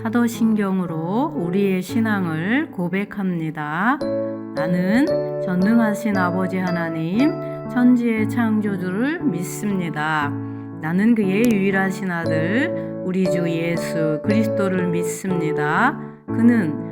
사도신경으로 우리의 신앙을 고백합니다. 나는 전능하신 아버지 하나님, 천지의 창조주를 믿습니다. 나는 그의 유일하신 아들, 우리 주 예수 그리스도를 믿습니다. 그는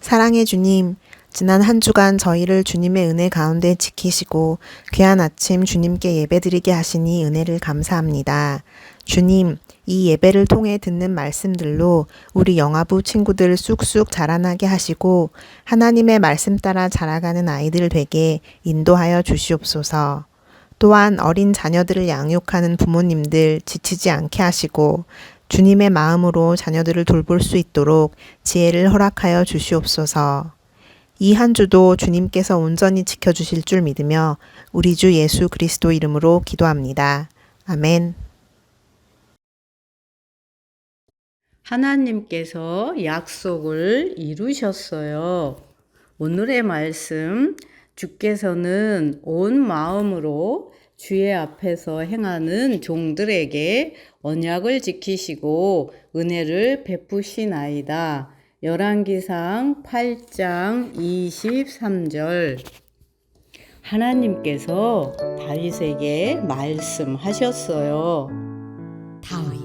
사랑의 주님, 지난 한 주간 저희를 주님의 은혜 가운데 지키시고 귀한 아침 주님께 예배드리게 하시니 은혜를 감사합니다. 주님, 이 예배를 통해 듣는 말씀들로 우리 영아부 친구들 쑥쑥 자라나게 하시고 하나님의 말씀 따라 자라가는 아이들 되게 인도하여 주시옵소서. 또한 어린 자녀들을 양육하는 부모님들 지치지 않게 하시고 주님의 마음으로 자녀들을 돌볼 수 있도록 지혜를 허락하여 주시옵소서. 이 한 주도 주님께서 온전히 지켜주실 줄 믿으며 우리 주 예수 그리스도 이름으로 기도합니다. 아멘. 하나님께서 약속을 이루셨어요. 오늘의 말씀, 주께서는 온 마음으로 주의 앞에서 행하는 종들에게 언약을 지키시고 은혜를 베푸시나이다. 열왕기상 8장 23절 하나님께서 다윗에게 말씀하셨어요. 다윗,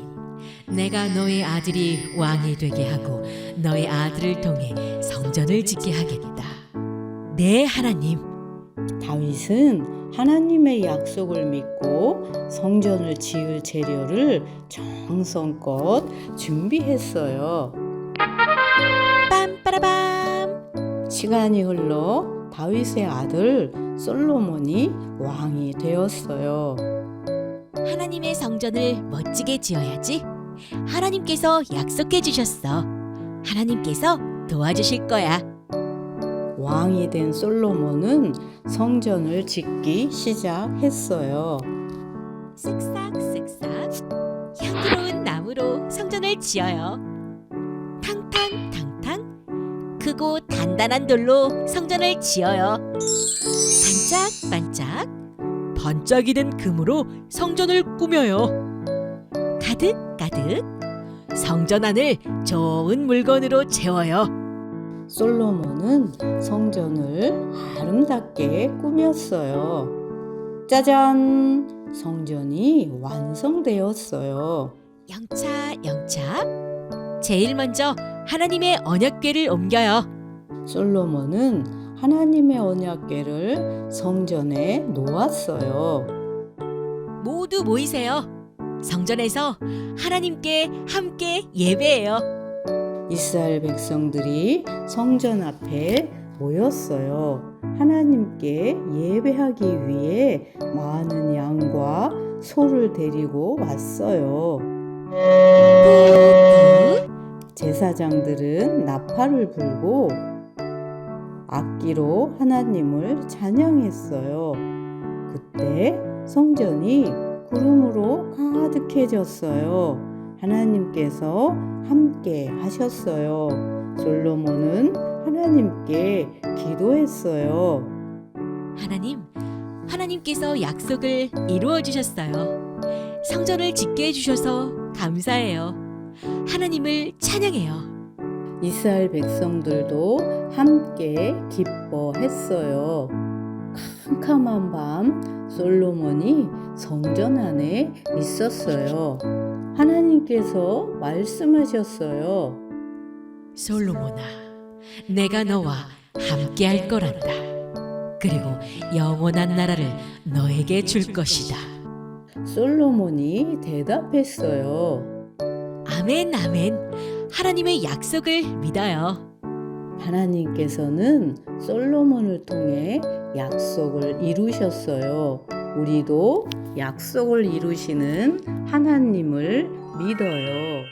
내가 너의 아들이 왕이 되게 하고 너의 아들을 통해 성전을 짓게 하겠다. 네 하나님, 다윗은 하나님의 약속을 믿고 성전을 지을 재료를 정성껏 준비했어요. 빰빠라밤. 시간이 흘러 다윗의 아들 솔로몬이 왕이 되었어요. 하나님의 성전을 멋지게 지어야지. 하나님께서 약속해 주셨어. 하나님께서 도와주실 거야. 왕이 된 솔로몬은 성전을 짓기 시작했어요. 쓱싹쓱싹 향기로운 나무로 성전을 지어요. 탕탕탕탕 크고 단단한 돌로 성전을 지어요. 반짝반짝 반짝이는 금으로 성전을 꾸며요. 가득가득 성전 안을 좋은 물건으로 채워요. 솔로몬은 성전을 아름답게 꾸몄어요. 짜잔! 성전이 완성되었어요. 영차 영차 제일 먼저 하나님의 언약궤를 옮겨요. 솔로몬은 하나님의 언약궤를 성전에 놓았어요. 모두 모이세요. 성전에서 하나님께 함께 예배해요. 이스라엘 백성들이 성전 앞에 모였어요. 하나님께 예배하기 위해 많은 양과 소를 데리고 왔어요. 제사장들은 나팔을 불고 악기로 하나님을 찬양했어요. 그때 성전이 구름으로 가득해졌어요. 하나님께서 함께 하셨어요. 솔로몬은 하나님께 기도했어요. 하나님, 하나님께서 약속을 이루어 주셨어요. 성전을 짓게 해 주셔서 감사해요. 하나님을 찬양해요. 이스라엘 백성들도 함께 기뻐했어요. 캄캄한 밤 솔로몬이 성전 안에 있었어요. 하나님께서 말씀하셨어요. 솔로몬아, 내가 너와 함께 할 거란다. 그리고 영원한 나라를 너에게 줄 것이다. 솔로몬이 대답했어요. 아멘, 아멘. 하나님의 약속을 믿어요. 하나님께서는 솔로몬을 통해 약속을 이루셨어요. 우리도 약속을 이루시는 하나님을 믿어요.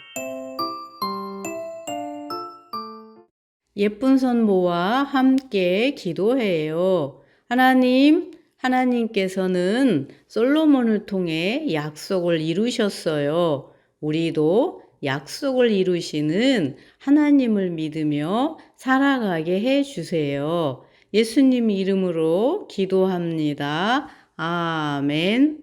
예쁜 선모와 함께 기도해요. 하나님, 하나님께서는 솔로몬을 통해 약속을 이루셨어요. 우리도 약속을 이루시는 하나님을 믿으며 살아가게 해 주세요. 예수님 이름으로 기도합니다. 아멘.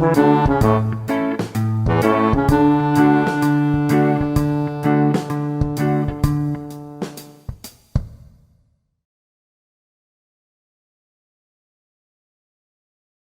Música